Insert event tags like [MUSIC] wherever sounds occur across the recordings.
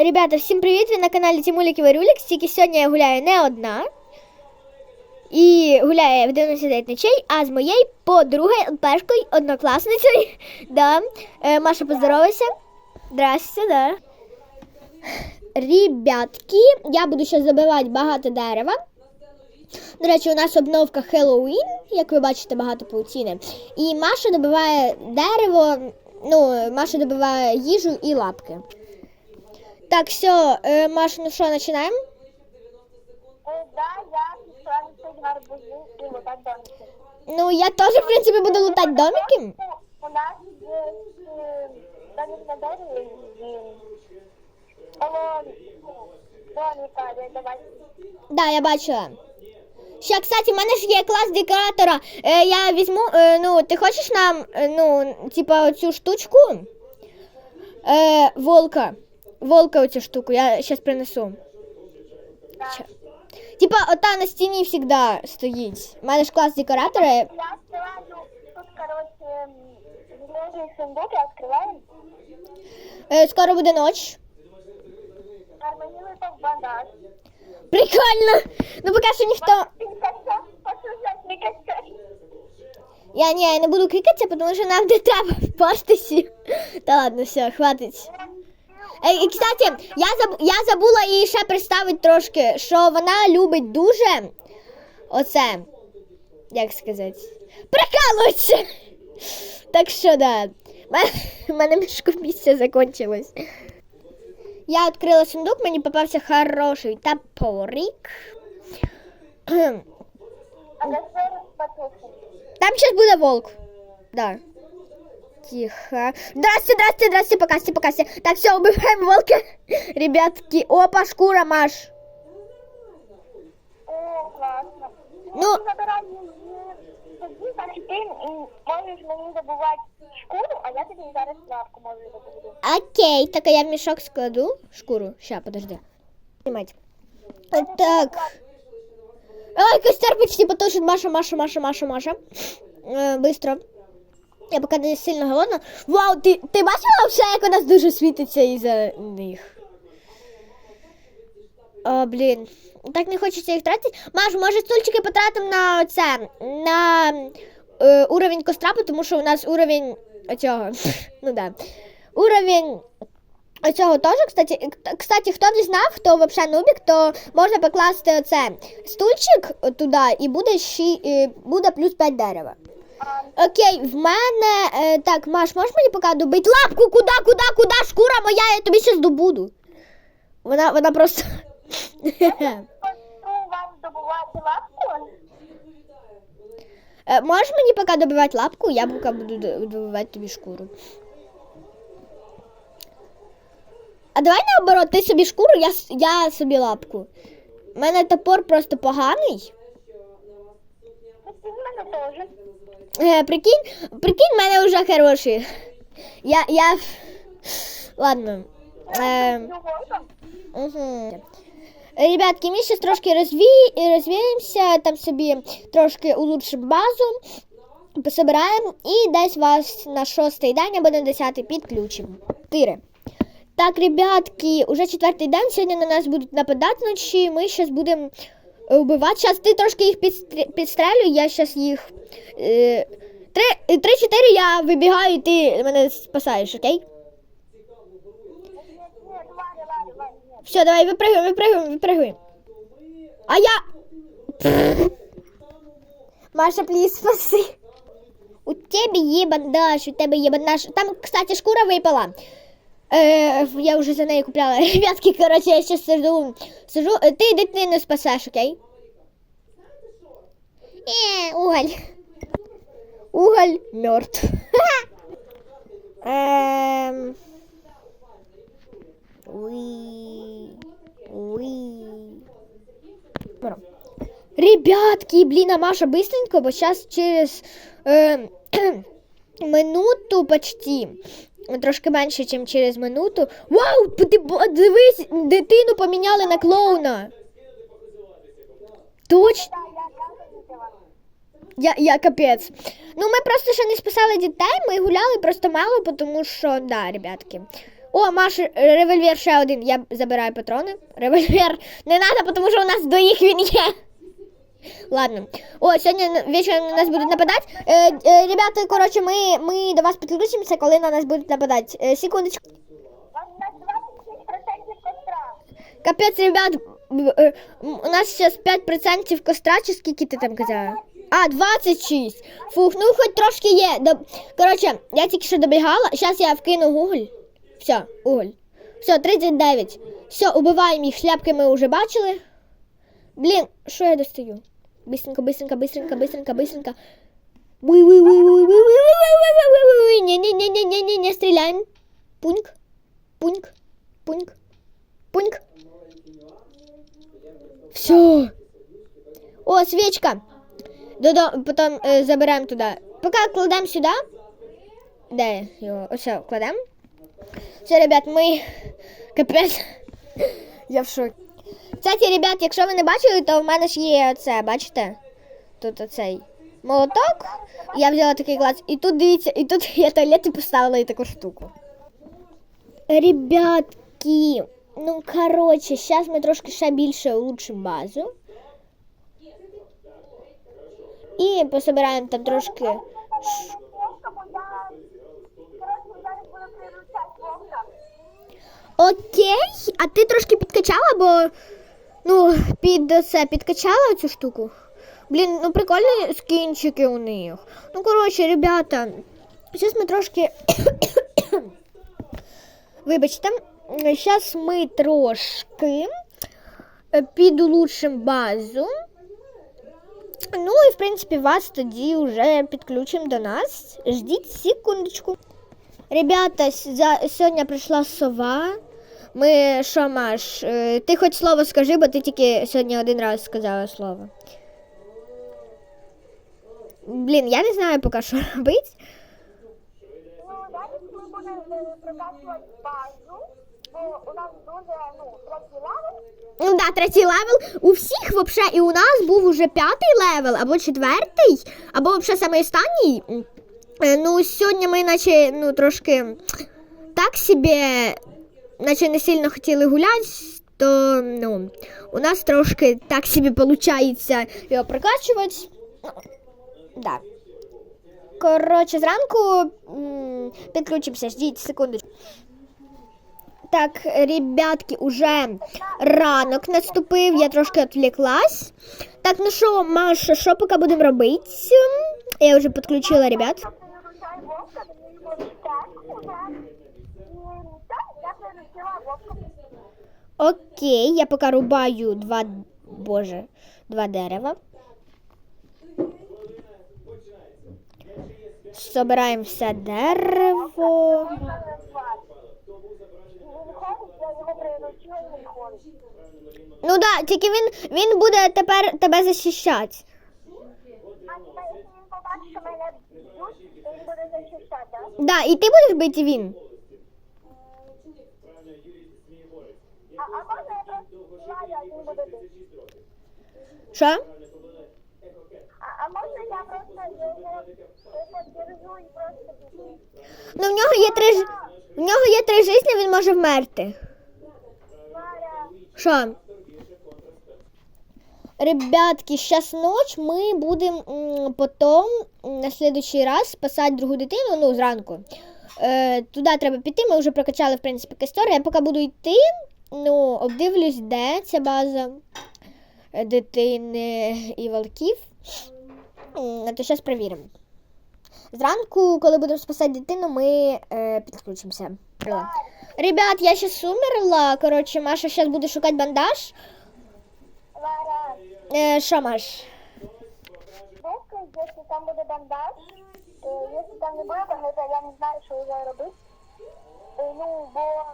Ребята, всім привіт! Ви на каналі Тімулік і Варюлік. Тільки сьогодні я гуляю не одна. І гуляю в 99 ночей, а з моєю подругою, першою однокласницею. [LAUGHS] Да. Е, Маша, поздоровайся. Здрасте, да. Ребятки, я буду зараз забивати багато дерева. До речі, у нас обновка Хеллоуін, як ви бачите, багато паутіни. І Маша добиває дерево, ну, Маша добиває їжу і лапки. Так, все, е, Маша, ну що, починаємо? Е, Да, я пішла носить гарбузи і лутати домики. Ну, я теж, в принципі, буду лутати домики. Ну, У нас є е, домик на дереві і коло домика, де давай. Да, я бачила. Ще, кстати, в мене ж є клас декоратора. Е, я візьму, е, ну, ти хочеш нам, е, ну, типа, оцю штучку? Е, волка. Волка оцю штуку, я зараз принесу. Ща. Типа, ота на стіні завжди стоїть. У мене ж клас декоратора. Я открываю тут, короче, м, железные сундуки, открываем. Е, скоро буде ніч. Гармонируется в бандаж. Прикольно! Ну, поки що ніхто. Пикаться, послушать, пикаться. Я ні, я не буду кликатися, тому що нам не треба впастися. [LAUGHS] Та ладно, все, хватить. Е, і, кстати, я, заб... я забула її ще представити трошки, що вона любить дуже оце, як сказати, прикалується. Так що, да, у мене мішку місця закончилось. Я відкрила сундук, мені попався хороший топорик. А потухнет. Там сейчас буде волк. Да. Тихо. Здрасте, здрасте, здрасте, покасьте, покасьте. Так, все, убиваем волка. [LAUGHS] Ребятки, опа, шкура, Маш. О, классно. Ну- Ну, забирай її тоді, значить ти м, можеш мені добувати шкуру, а я тобі зараз лавку можу добути. Окей, так а я в мешок складу шкуру. Ща, подожди. Снимать. Э, Так. Ой, костер почти потушит. Маша, Маша, Маша, Маша, Маша. Э, быстро. Я пока не сильно голодна. Вау, ти, ти бачила все, як у нас дуже світиться із-за них? О, блін. Так не хочеться їх тратити. Маш, може стульчики потратимо на це, на е, уровень костра, тому що у нас уровень оцього. [LAUGHS] ну да. Уровень оцього теж, кстати, кстати, хто не знав, хто взагалі нубік, то можна покласти оце стульчик туди і буде, ші, е, буде плюс 5 дерева. Окей, в мене. Е, так, Маш, можеш мені поки добити лапку? Куди, куди, куди? Шкура моя, я тобі щас добуду. Вона, вона просто. Вам добувати лавку. Е, можеш мені поки добивати лапку, я поки буду добивати тобі шкуру. А давай наоборот, ти собі шкуру, я, я собі лапку. У мене топор просто поганий. В мене теж. Е, прикинь, прикинь, в мене вже хороший. Я, я... Ладно. Е. Угу. Ребятки, ми зараз трошки розві... розвіємося, там собі трошки улучшимо базу, пособираємо і десь вас на шостий день або на десятий підключимо. Чотири. Так, ребятки, уже четвертий день, сьогодні на нас будуть нападати вночі, ми зараз будемо е, вбивати. Зараз ти трошки їх підстрі- підстрелюй, я зараз їх... Е... Три- е, Три-чотири я вибігаю, і ти мене спасаєш, окей? Ні, ні, давай, давай, давай. ні. Все, давай, выпрыгивай, выпрыгивай, выпрыгивай. А я... Маша, плиз, спаси. У тебе є бандаж, у тебе є бандаж. Там, кстати, шкура випала. Е, я вже за неї купляла. [LAUGHS] Ребятки, короче, я сейчас сижу. сижу. Е, Ти дитину спасеш, окей? Е, уголь. Уголь мертв. [LAUGHS] Ем... Уи. Уи. Ребятки, блин, а Маша быстренько, бо сейчас через е, [CLEARS THROAT] минуту почти. Трошки менше, ніж через минуту. Вау! Ти дивись, дитину поміняли на клоуна. Точно. Я, я капець. Ну, ми просто ще не списали дітей, ми гуляли просто мало, тому що, да, ребятки. О, Маш, револьвер ще один. Я забираю патрони. Револьвер не треба, тому що у нас до їх він є. Ладно. О, сьогодні вечором на нас будуть нападати. Е, е, ребята, коротше, ми, ми до вас підключимося, коли на нас будуть нападати. Е, секундочку. У нас 26% костра. Капець, ребят, е, у нас зараз 5% костра, чи скільки ти там казала? А, 26. Фух, ну хоч трошки є. Доб- Коротше, я тільки що добігала. Зараз я вкину уголь. Все, уголь. Все, 39. Все, убиваємо їх. Шляпки ми вже бачили. Блин, что я достаю? Быстренько, быстренько, быстренько, быстренько, быстренько. Уй, уй, уй, уй, уй, уй, уй, не, не, не, не, не, не, не стреляем. Пуньк, пуньк, пуньк, пуньк. Все. О, свечка. Да-да. потом э, забираем туда. Пока кладем сюда. Да, его, все, кладем. Все, ребят, мы... Капец. Я в шоке. Кстати, ребят, якщо ви не бачили, то в мене ж є оце, бачите? Тут оцей молоток. Я взяла такий клас. І тут дивіться, і тут [LAUGHS] я туалети поставила і таку штуку. Ребятки, ну короче, зараз ми трошки ще більше улучшимо базу. І пособираємо там трошки. Коротше. Окей, а ти трошки підкачала, бо ну, під це підкачала цю штуку. Блін, ну прикольні скінчики у них. Ну, коротше, ребята, зараз ми трошки. [COUGHS] Вибачте, зараз ми трошки е, підулучшимо базу. Ну і в принципі вас тоді вже підключимо до нас. Ждіть секундочку. Ребята, с- за, сьогодні прийшла сова. Ми що, Маш, е, ти хоч слово скажи, бо ти тільки сьогодні один раз сказала слово. Блін, я не знаю поки що [LAUGHS] робити. Ну, далі ми будемо е, прокачувати базу, бо у нас дуже, ну, третій левел. Ну да, третій левел. У всіх вообще, і у нас був уже п'ятий левел, або четвертий, або взагалі самий останній. Е, Ну, сьогодні ми наче ну, трошки так собі, наче не сильно хотіли гуляти, то ну, у нас трошки так собі виходить його прокачувати. Ну, да. Коротше, зранку підключимося, ждіть секундочку. Так, ребятки, уже ранок наступив, я трошки відвлеклась. Так, ну що, Маша, що поки будемо робити? Я вже підключила ребят. Я приручаю вовка, мені його так уже. І так, я приручила вовка. Окей, я поки рубаю два, боже, два дерева. Собираємо все дерево. Ну да, тільки він, він буде тепер тебе захищати. А якщо він побачить, що мене б'ють, він буде захищати, так? Да, і ти будеш бити він. А, а можна я просто знаю, а він буде бити? Що? А, можна я просто його подержу і просто? Ну в нього є три ж- в нього є три життя, він може вмерти. Що? Ребятки, сейчас ночь, ми будемо потім на следующий раз спасати другу дитину, ну, зранку. Е, туди треба піти, ми вже прокачали, в принципі, костер. Я поки буду йти, ну, обдивлюсь, де ця база е, дитини і волків. То зараз перевіримо. Зранку, коли будемо спасати дитину, ми е, підключимося. Ребят, я сейчас умерла. Короче, Маша сейчас буде шукати бандаж. Варя, Е, Маш? Вовка, якщо там буде бандаж, якщо там не буде бандажа, я не знаю, що вже робити. Е, Ну, бо я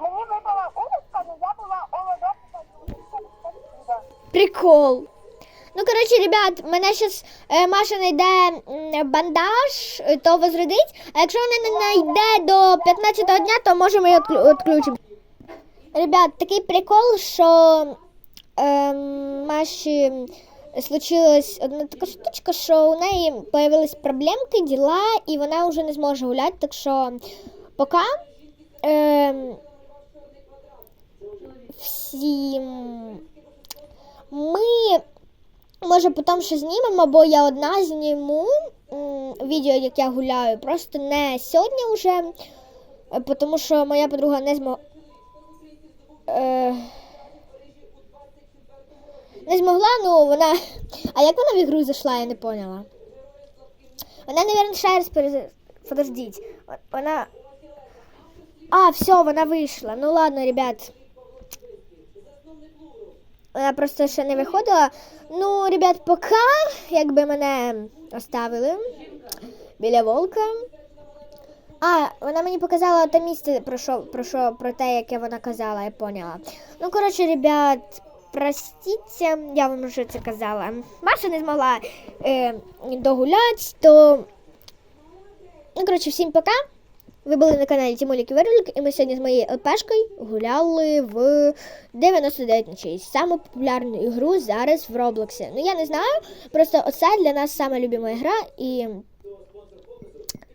Мені випала удочка, але я була олодовка. Прикол. Ну, коротше, ребят, мене зараз е, Маша знайде бандаж, е, то возродить. А якщо вона не знайде до 15-го дня, то може ми відключимо. Ребят, такий прикол, що е, Маші случилась одна така штучка, що у неї появились проблемки, діла, і вона вже не зможе гуляти. Так що поки е, всім ми може потім ще знімемо, бо я одна зніму відео, як я гуляю. Просто не сьогодні вже, е, тому що моя подруга не змогла. Не змогла, ну вона. А як вона в ігру зайшла, я не поняла. Вона, наверное, ще раз перез... Подождіть. Вона. А, все, вона вийшла. Ну ладно, ребят. Вона просто ще не виходила. Ну, ребят, поки якби мене оставили біля волка. А, вона мені показала те місце, про що, про що, про те, яке вона казала, я поняла. Ну, коротше, ребят, простите, я вам вже це казала. Маша не змогла е, догуляти, то. Ну, коротше, всім пока. Ви були на каналі Тимолік і Верлік, і ми сьогодні з моєю ЛПшкою гуляли в 99 ночей. Саму популярну ігру зараз в Роблоксі. Ну, я не знаю, просто оце для нас сама любима гра і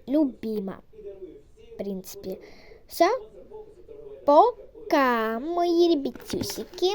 любима. В принципі. Все. Пока, мої ребятюсики.